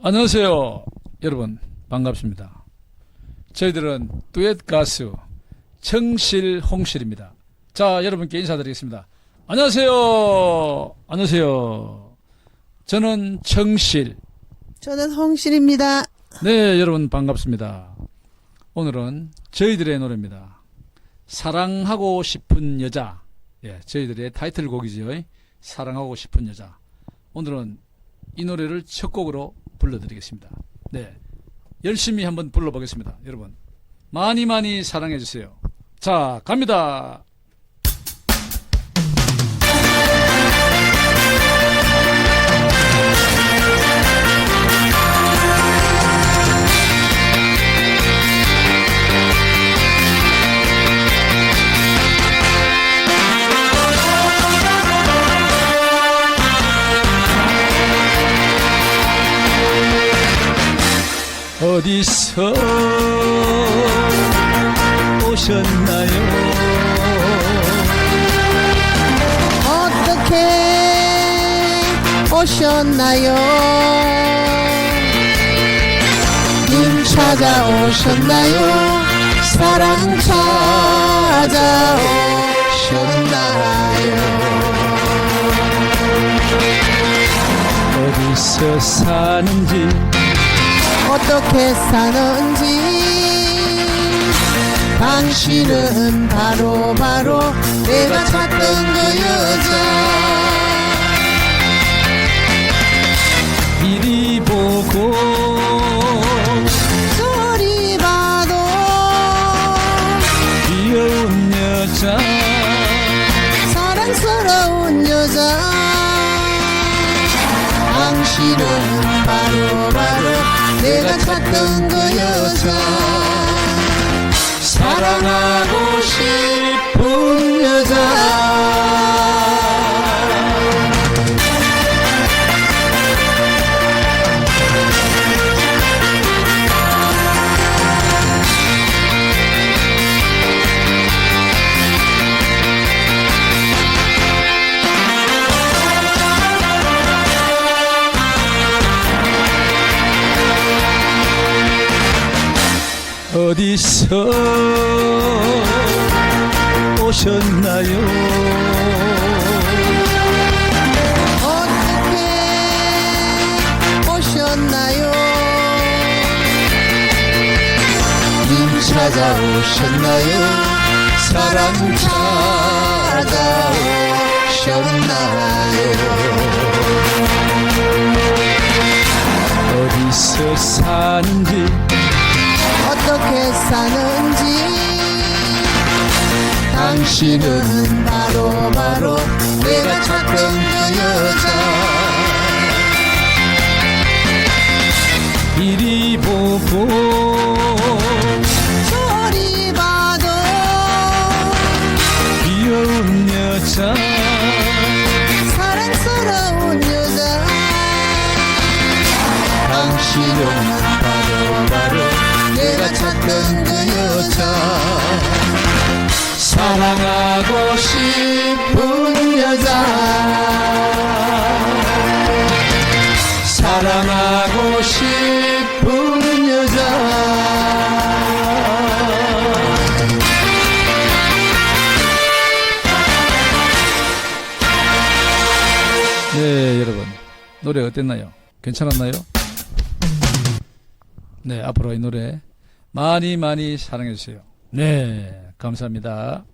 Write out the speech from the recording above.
안녕하세요. 여러분, 반갑습니다. 저희들은 듀엣 가수 청실 홍실입니다. 자, 여러분께 인사드리겠습니다. 안녕하세요. 안녕하세요. 저는 청실. 저는 홍실입니다. 네, 여러분 반갑습니다. 오늘은 저희들의 노래입니다. 사랑하고 싶은 여자. 예, 저희들의 타이틀곡이죠. 사랑하고 싶은 여자. 오늘은 이 노래를 첫 곡으로 불러드리겠습니다. 네. 열심히 한번 불러보겠습니다. 여러분. 많이 많이 사랑해주세요. 자, 갑니다. 어디서 오셨나요? 어떻게 오셨나요? 님 찾아오셨나요? 사랑 찾아오셨나요? 어디서 사는지 어떻게 사는지. 당신은 바로 바로 내가 찾던 그 여자. 이리 보고 저리 봐도 귀여운 여자. 사랑스러운 여자. 당신은 바로 바로 내가 찾던 그 여자. 사랑하고 싶 어디서 오셨나요? 어떻게 오셨나요? 님 찾아오셨나요? 사랑 찾아오셨나요? 어디서 사는지 어떻게 사는지. 당신은 바로 바로 내가 찾던 그 여자. 이리 보고. 저리 봐도 귀여운 여자 네 여러분 노래 어땠나요? 괜찮았나요? 네 앞으로 이 노래 많이 많이 사랑해 주세요 네 감사합니다